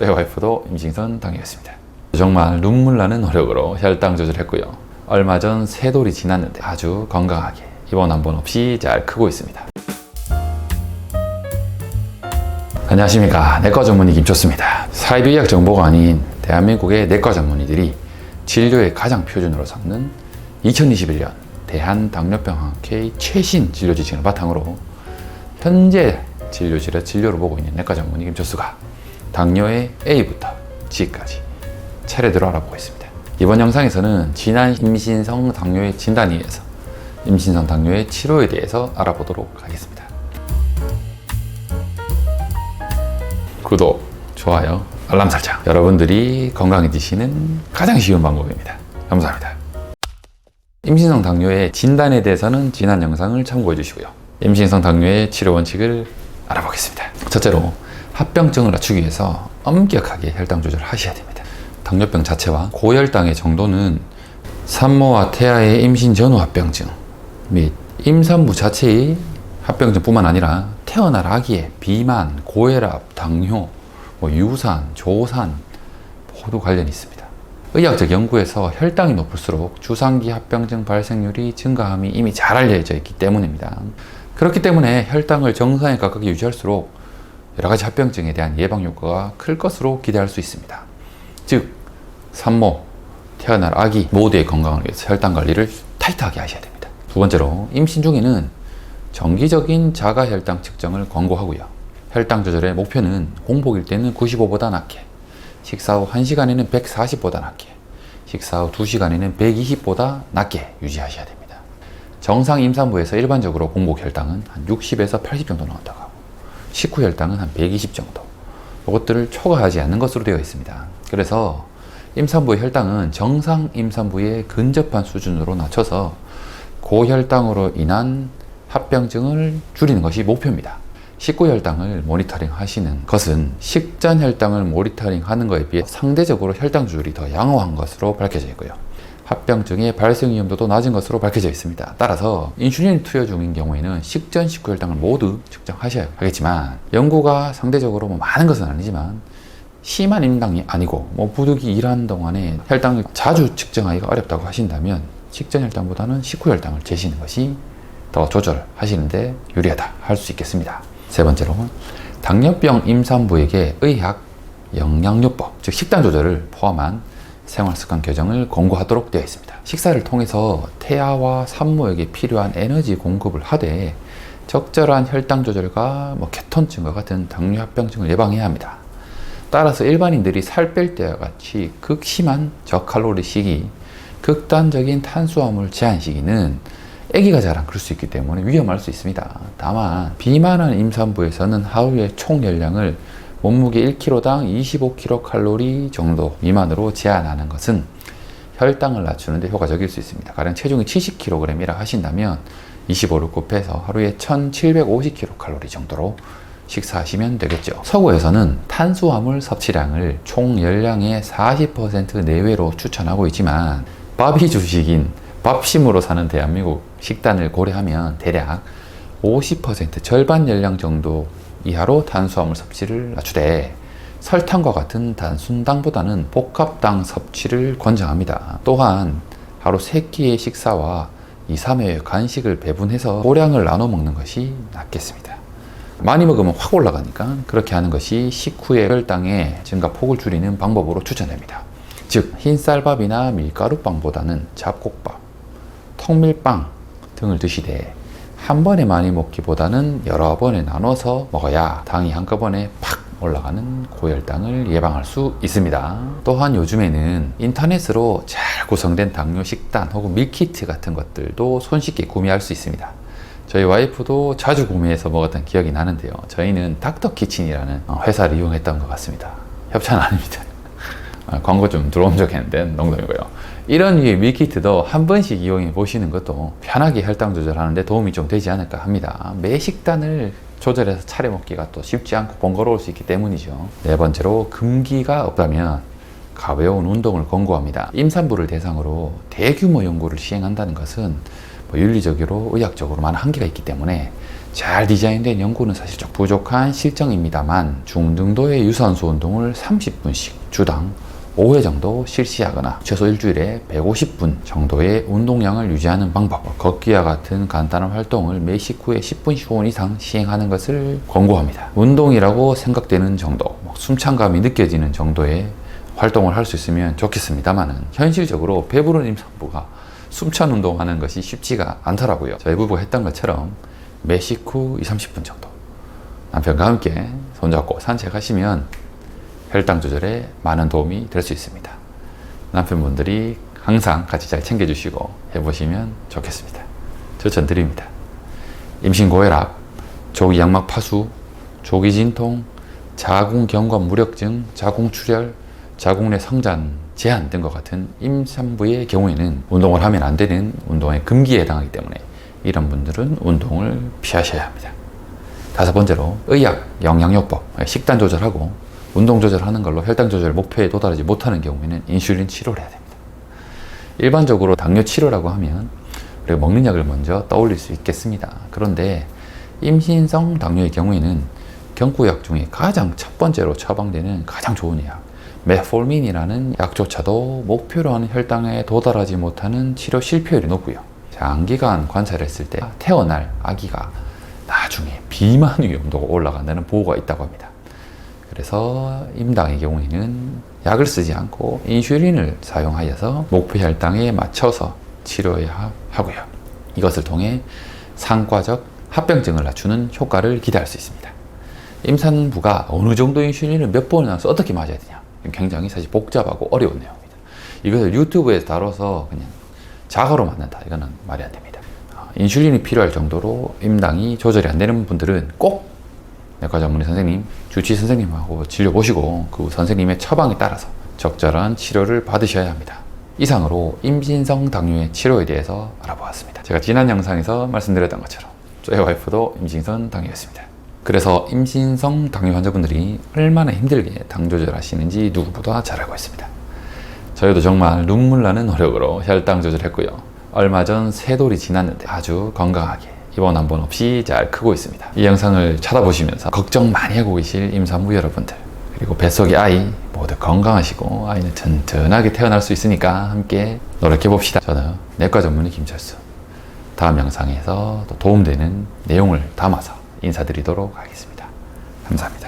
저희 와이프도 임신선 당했습니다. 정말 눈물 나는 노력으로 혈당 조절했고요. 얼마 전 세 돌이 지났는데 아주 건강하게 입원 한 번 없이 잘 크고 있습니다. 안녕하십니까 내과 전문의 김초수입니다. 사이비의학 정보가 아닌 대한민국의 내과 전문의들이 진료의 가장 표준으로 삼는 2021년 대한당뇨병학회 최신 진료 지침을 바탕으로 현재 진료실에 진료를 보고 있는 내과 전문의 김초수가 당뇨의 A부터 G까지 차례대로 알아보고 있습니다. 이번 영상에서는 지난 임신성 당뇨의 진단에 의해서 임신성 당뇨의 치료에 대해서 알아보도록 하겠습니다. 구독, 좋아요, 알람 설정. 여러분들이 건강해지시는 가장 쉬운 방법입니다. 감사합니다. 임신성 당뇨의 진단에 대해서는 지난 영상을 참고해 주시고요. 임신성 당뇨의 치료 원칙을 알아보겠습니다. 첫째로 합병증을 낮추기 위해서 엄격하게 혈당 조절을 하셔야 됩니다. 당뇨병 자체와 고혈당의 정도는 산모와 태아의 임신 전후 합병증 및 임산부 자체의 합병증뿐만 아니라 태어날 아기의 비만, 고혈압, 당뇨, 뭐 유산, 조산 모두 관련이 있습니다. 의학적 연구에서 혈당이 높을수록 주상기 합병증 발생률이 증가함이 이미 잘 알려져 있기 때문입니다. 그렇기 때문에 혈당을 정상에 가깝게 유지할수록 여러 가지 합병증에 대한 예방 효과가 클 것으로 기대할 수 있습니다. 즉, 산모, 태어날 아기 모두의 건강을 위해서 혈당 관리를 타이트하게 하셔야 됩니다. 두 번째로 임신 중에는 정기적인 자가 혈당 측정을 권고하고요. 혈당 조절의 목표는 공복일 때는 95보다 낮게, 식사 후 1시간에는 140보다 낮게, 식사 후 2시간에는 120보다 낮게 유지하셔야 됩니다. 정상 임산부에서 일반적으로 공복 혈당은 한 60에서 80 정도 나온다고 식후 혈당은 한 120 정도. 이것들을 초과하지 않는 것으로 되어 있습니다. 그래서 임산부의 혈당은 정상 임산부에 근접한 수준으로 낮춰서 고혈당으로 인한 합병증을 줄이는 것이 목표입니다. 식후 혈당을 모니터링 하시는 것은 식전 혈당을 모니터링 하는 것에 비해 상대적으로 혈당 조절이 더 양호한 것으로 밝혀져 있고요. 합병증의 발생 위험도도 낮은 것으로 밝혀져 있습니다. 따라서 인슐린 투여 중인 경우에는 식전, 식후 혈당을 모두 측정하셔야 하겠지만 연구가 상대적으로 뭐 많은 것은 아니지만 심한 임당이 아니고 뭐 부득이 일하는 동안에 혈당을 자주 측정하기가 어렵다고 하신다면 식전 혈당보다는 식후 혈당을 재시는 것이 더 조절하시는데 유리하다 할 수 있겠습니다. 세 번째로 당뇨병 임산부에게 의학 영양요법 즉 식단 조절을 포함한 생활 습관 교정을 권고하도록 되어 있습니다. 식사를 통해서 태아와 산모에게 필요한 에너지 공급을 하되 적절한 혈당 조절과 뭐 케톤증과 같은 당뇨 합병증을 예방해야 합니다. 따라서 일반인들이 살 뺄 때와 같이 극심한 저칼로리 식이, 극단적인 탄수화물 제한 시기는 아기가 잘안클수 있기 때문에 위험할 수 있습니다. 다만 비만한 임산부에서는 하루에 총 열량을 몸무게 1kg당 25kcal 정도 미만으로 제한하는 것은 혈당을 낮추는 데 효과적일 수 있습니다. 가령 체중이 70kg이라 하신다면 25를 곱해서 하루에 1750kcal 정도로 식사하시면 되겠죠. 서구에서는 탄수화물 섭취량을 총 열량의 40% 내외로 추천하고 있지만 밥이 주식인 밥심으로 사는 대한민국 식단을 고려하면 대략 50% 절반 열량 정도 이하로 탄수화물 섭취를 낮추되 설탕과 같은 단순당보다는 복합당 섭취를 권장합니다. 또한 하루 3끼의 식사와 2, 3회의 간식을 배분해서 소량을 나눠 먹는 것이 낫겠습니다. 많이 먹으면 확 올라가니까 그렇게 하는 것이 식후의 혈당의 증가 폭을 줄이는 방법으로 추천됩니다. 즉 흰쌀밥이나 밀가루빵보다는 잡곡밥, 통밀빵 등을 드시되 한 번에 많이 먹기보다는 여러 번에 나눠서 먹어야 당이 한꺼번에 팍 올라가는 고혈당을 예방할 수 있습니다. 또한 요즘에는 인터넷으로 잘 구성된 당뇨 식단 혹은 밀키트 같은 것들도 손쉽게 구매할 수 있습니다. 저희 와이프도 자주 구매해서 먹었던 기억이 나는데요. 저희는 닥터 키친이라는 회사를 이용했던 것 같습니다. 협찬 아닙니다. 아, 광고 좀 들어온 적 있는데 농담이고요. 이런 밀키트도 한 번씩 이용해 보시는 것도 편하게 혈당 조절하는데 도움이 좀 되지 않을까 합니다. 매 식단을 조절해서 차려 먹기가 또 쉽지 않고 번거로울 수 있기 때문이죠. 네 번째로 금기가 없다면 가벼운 운동을 권고합니다. 임산부를 대상으로 대규모 연구를 시행한다는 것은 뭐 윤리적으로 의학적으로 많은 한계가 있기 때문에 잘 디자인된 연구는 사실 좀 부족한 실정입니다만 중등도의 유산소 운동을 30분씩 주당 5회 정도 실시하거나 최소 일주일에 150분 정도의 운동량을 유지하는 방법 걷기와 같은 간단한 활동을 매 식후에 10분 15분 이상 시행하는 것을 권고합니다. 운동이라고 생각되는 정도 뭐 숨찬감이 느껴지는 정도의 활동을 할 수 있으면 좋겠습니다만은 현실적으로 배부른 임산부가 숨찬 운동하는 것이 쉽지가 않더라고요. 저희 부부가 했던 것처럼 매 식후 2, 30분 정도 남편과 함께 손잡고 산책하시면 혈당 조절에 많은 도움이 될 수 있습니다. 남편분들이 항상 같이 잘 챙겨주시고 해보시면 좋겠습니다. 추천드립니다. 임신고혈압, 조기양막 파수, 조기진통, 자궁경관 무력증, 자궁출혈, 자궁 내 성장 제한 등과 같은 임산부의 경우에는 운동을 하면 안 되는 운동의 금기에 해당하기 때문에 이런 분들은 운동을 피하셔야 합니다. 다섯 번째로 의약, 영양요법, 식단 조절하고 운동 조절하는 걸로 혈당 조절 목표에 도달하지 못하는 경우에는 인슐린 치료를 해야 됩니다. 일반적으로 당뇨 치료라고 하면 우리가 먹는 약을 먼저 떠올릴 수 있겠습니다. 그런데 임신성 당뇨의 경우에는 경구약 중에 가장 첫 번째로 처방되는 가장 좋은 약 메폴민이라는 약조차도 목표로 하는 혈당에 도달하지 못하는 치료 실패율이 높고요. 장기간 관찰했을 때 태어날 아기가 나중에 비만 위험도가 올라간다는 보고가 있다고 합니다. 그래서 임당의 경우에는 약을 쓰지 않고 인슐린을 사용하여서 목표 혈당에 맞춰서 치료해야 하고요. 이것을 통해 상과적 합병증을 낮추는 효과를 기대할 수 있습니다. 임산부가 어느 정도 인슐린을 몇 번이나 써 어떻게 맞아야 되냐. 굉장히 사실 복잡하고 어려운 내용입니다. 이것을 유튜브에서 다뤄서 그냥 자가로 맞는다. 이거는 말이 안 됩니다. 어, 인슐린이 필요할 정도로 임당이 조절이 안 되는 분들은 꼭 내과 전문의 선생님, 주치 선생님하고 진료 보시고 그 선생님의 처방에 따라서 적절한 치료를 받으셔야 합니다. 이상으로 임신성 당뇨의 치료에 대해서 알아보았습니다. 제가 지난 영상에서 말씀드렸던 것처럼 저희 와이프도 임신성 당뇨였습니다. 그래서 임신성 당뇨 환자분들이 얼마나 힘들게 당 조절하시는지 누구보다 잘 알고 있습니다. 저희도 정말 눈물 나는 노력으로 혈당 조절했고요. 얼마 전 세돌이 지났는데 아주 건강하게 입원 한 번 없이 잘 크고 있습니다. 이 영상을 찾아보시면서 걱정 많이 하고 계실 임산부 여러분들 그리고 뱃속의 아이 모두 건강하시고 아이는 튼튼하게 태어날 수 있으니까 함께 노력해 봅시다. 저는 내과 전문의 김철수. 다음 영상에서 또 도움되는 내용을 담아서 인사드리도록 하겠습니다. 감사합니다.